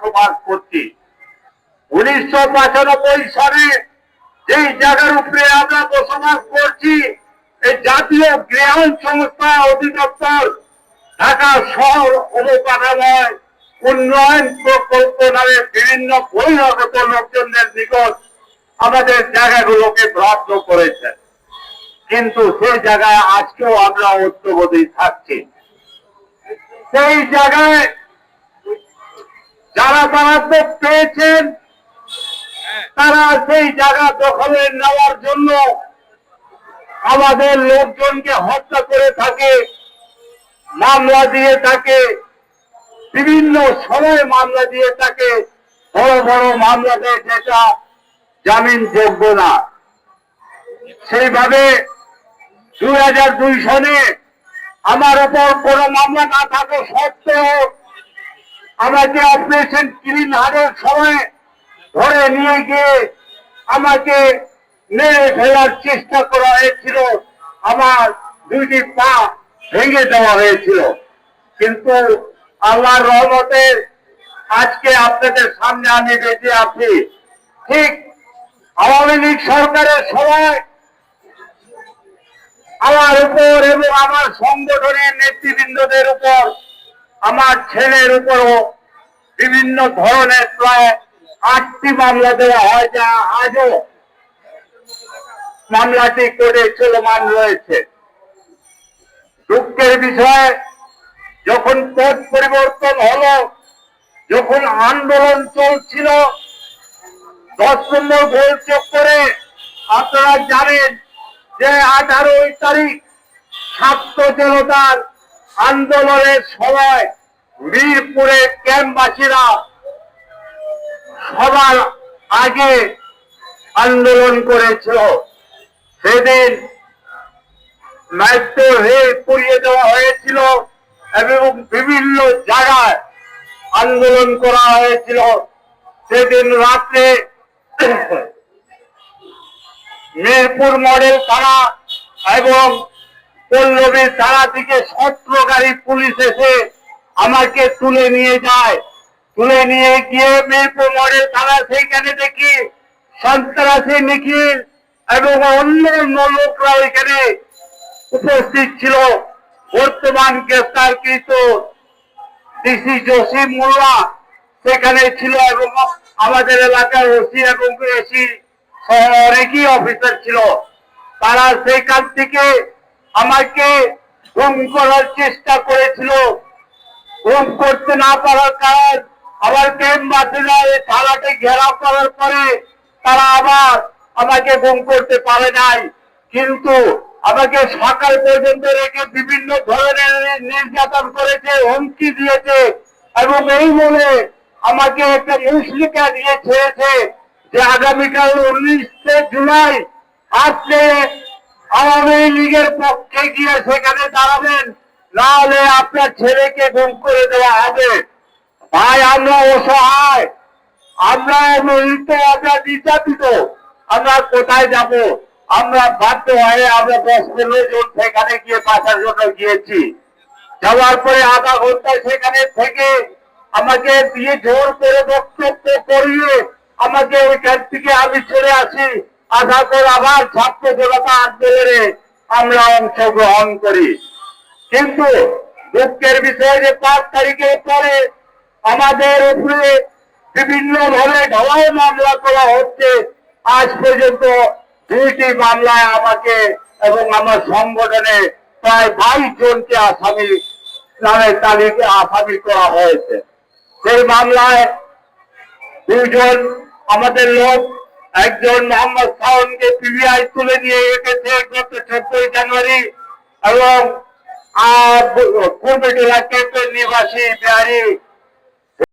বসবাস করছি। উনিশশো পঁচানব্বই সালে যেই জায়গার উপরে আমরা বসবাস করছি, এই জাতীয় গৃহায়ণ সংস্থা অধিদপ্তর ঢাকা শহর অবকাঠাময় উন্নয়ন প্রকল্প নামে বিভিন্ন বহিরাগত লোকজনদের নিকট আমাদের জায়গাগুলোকে প্রাপ্ত করেছে। কিন্তু সেই জায়গায় আজকেও আমরা ঐক্যবোধী থাকছি। সেই জায়গায় যারা বরাদ্দ পেয়েছেন, তারা সেই জায়গা দখলে নেওয়ার জন্য আমাদের লোকজনকে হত্যা করে থাকে, মামলা দিয়ে থাকে, বিভিন্ন সময় মামলা দিয়ে থাকে, বড় বড় মামলা দেয় যেটা জামিন যোগ্য না। সেইভাবে দুই হাজার দুই সনে আমার উপর কোনো মামলা না থাকা সত্ত্বেও আমাকে অপারেশন ক্লিন হারের সময় ধরে নিয়ে গিয়ে আমাকে মেরে ফেলার চেষ্টা করা হয়েছিল। আমার দুইটি পা ভেঙে দেওয়া হয়েছিল। কিন্তু আল্লাহর রহমতে আজকে আপনাদের সামনে আমি বেঁচে আছি। ঠিক আওয়ামী লীগ সরকারের সময় আমার উপর এবং আমার সংগঠনের নেতৃবৃন্দদের উপর আমার ছেলের উপরও বিভিন্ন ধরনের প্রায় আটটি মামলা দেওয়া হয় যা আজও মামলাটি করে চলমান রয়েছে। দুঃখের বিষয়ে, যখন পথ পরিবর্তন হলো, যখন আন্দোলন চলছিল, দশ নম্বর গোল চক্করে আপনারা জানেন যে আঠারোই তারিখ ছাত্র জনতার আন্দোলনের সময় মিরপুরের ক্যাম্পবাসীরা সবার আগে আন্দোলন করেছিল। সেদিন নাট্য রেল পুড়িয়ে দেওয়া হয়েছিল এবং বিভিন্ন জায়গায় আন্দোলন করা হয়েছিল। সেদিন রাত্রে মেহেরপুর মডেল থানা এবং পল্লবীর তারা থেকে সতেরো গাড়ি পুলিশ এসে আমাকে তুলে নিয়ে যায়। তুলে নিয়ে গিয়ে মেহেরপুর মডেল তারা সেইখানে দেখি সন্ত্রাসী নিখিল এবং অন্য অন্য লোকরা ওইখানে উপস্থিত ছিল। বর্তমান গ্রেফতারকৃত ডিসি জসিম মোল্লা সেখানে ছিল এবং আমাদের এলাকার ওসি এবং এসি অনেকই অফিসার ছিল। তারা সেইখান থেকে আমাকে গুম করার চেষ্টা করেছিল। গুম করতে না পারার কারণ আবার ক্যাম্পবাসীরা এই থানাতে ঘেরাও করার পরে তারা আবার আমাকে গুম করতে পারে নাই। কিন্তু আমাকে সকাল পর্যন্ত রেখে বিভিন্ন ধরনের নির্যাতন করেছে, হুমকি দিয়েছে এবং এই বলে আমাকে একটা মুসলিকা দিয়ে ছেড়েছে যে আগামীকাল উনিশে জুলাই আপনি আওয়ামী লীগের পক্ষে গিয়ে সেখানে দাঁড়াবেন। নাহলে আপনার ছেলেকে গুম করে দেওয়া হবে। ভাই আমরা অসহায়। আমরা অবহিত আমরা নির্যাতিত। আমরা কোথায় যাব? আমরা বাধ্য হয়ে আমরা দশ পনেরো জন সেখানে গিয়ে বাঁচার জন্য গিয়েছি। যাওয়ার পরে আধা ঘণ্টা সেখানে থেকে আমাকে দিয়ে জোর করে বক্তব্য করিয়ে আমাকে ওইখান থেকে আমি ছেড়ে আসি। আধা করে আবার ছাত্র জনতা আন্দোলনে আমরা অংশগ্রহণ করি। কিন্তু দুঃখের বিষয় যে পাঁচ তারিখের পরে আমাদের উপরে বিভিন্ন ভাবে ঢালাই মামলা করা হচ্ছে, আজ পর্যন্ত দুইটি মামলায় আমাকে এবং আমার সংগঠনে প্রায় বাইশ জনকে আসামি নামে তালিকা আসামি করা হয়েছে। সেই মামলায় দুজন আমাদের লোক একজন মোহাম্মদ শাওনকে পিবিআই তুলে নিয়ে এসেছে গত চোদ্দই জানুয়ারি এবং কুর্মিটোলা ক্যাম্পের নিবাসী বিহারি